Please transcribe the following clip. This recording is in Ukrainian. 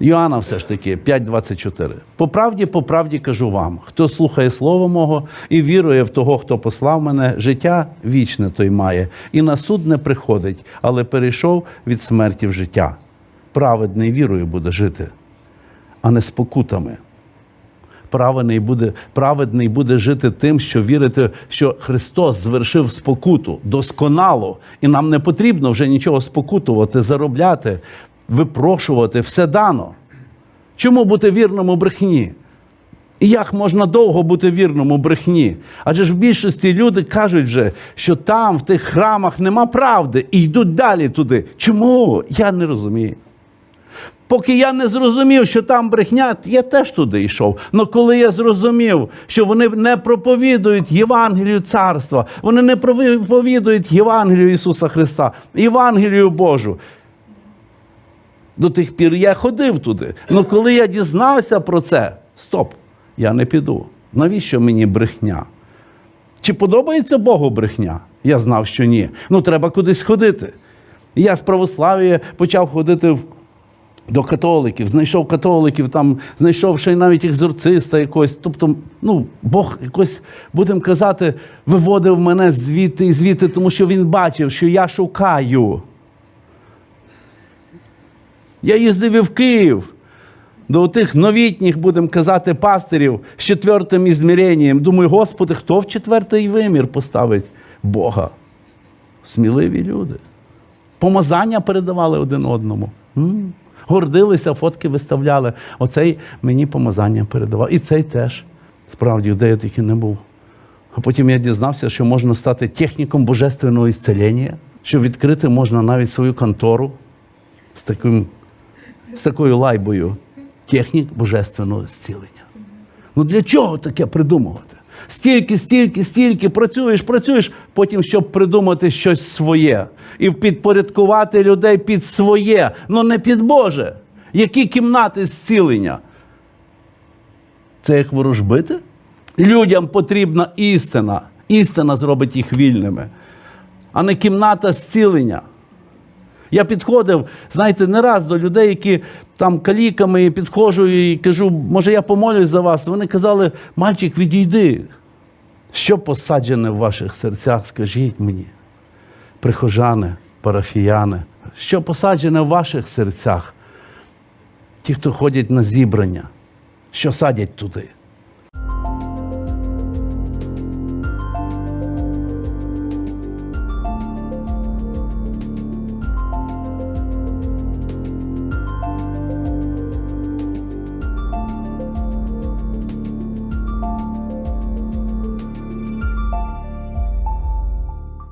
Йоанна все ж таки 5.24. По правді, по правді кажу вам, хто слухає слово мого і вірує в того, хто послав мене, життя вічне той має, і на суд не приходить, але перейшов від смерті в життя. Праведний вірою буде жити, а не спокутами. Праведний буде, праведний буде жити тим, що вірити, що Христос звершив спокуту досконало, і нам не потрібно вже нічого спокутувати, заробляти, випрошувати, все дано. Чому бути вірним у брехні? І як можна довго бути вірним у брехні? Адже ж в більшості люди кажуть вже, що там, в тих храмах, нема правди і йдуть далі туди. Чому? Я не розумію. Поки я не зрозумів, що там брехня, я теж туди йшов. Але коли я зрозумів, що вони не проповідують Євангелію царства, вони не проповідують Євангелію Ісуса Христа, Євангелію Божу. До тих пір я ходив туди. Але коли я дізнався про це, стоп, я не піду. Навіщо мені брехня? Чи подобається Богу брехня? Я знав, що ні. Ну, треба кудись ходити. Я з православ'я почав ходити в до католиків, знайшов католиків, там знайшов ще й навіть екзорциста якогось. Тобто, ну, Бог якось, будемо казати, виводив мене звідти і звідти, тому що він бачив, що я шукаю. Я їздив і в Київ до тих новітніх, будемо казати, пастирів з четвертим ізміренням. Думаю, Господи, хто в четвертий вимір поставить Бога? Сміливі люди. Помазання передавали один одному. Гордилися, фотки виставляли. Оцей мені помазання передавав. І цей теж. Справді, де я тільки не був. А потім я дізнався, що можна стати техніком божественного ісцелення, що відкрити можна навіть свою контору з, таким, з такою лайбою. Технік божественного зцілення. Ну для чого таке придумувати? Стільки, стільки, стільки працюєш, працюєш, потім щоб придумати щось своє і підпорядкувати людей під своє, ну не під Боже. Які кімнати зцілення? Це як ворожбити? Людям потрібна істина. Істина зробить їх вільними, а не кімната зцілення. Я підходив, знаєте, не раз до людей, які там каліками підходжу і кажу, може, я помолюсь за вас. Вони казали, мальчик, відійди. Що посаджене в ваших серцях, скажіть мені, прихожани, парафіяни, що посаджене в ваших серцях? Ті, хто ходять на зібрання, що садять туди?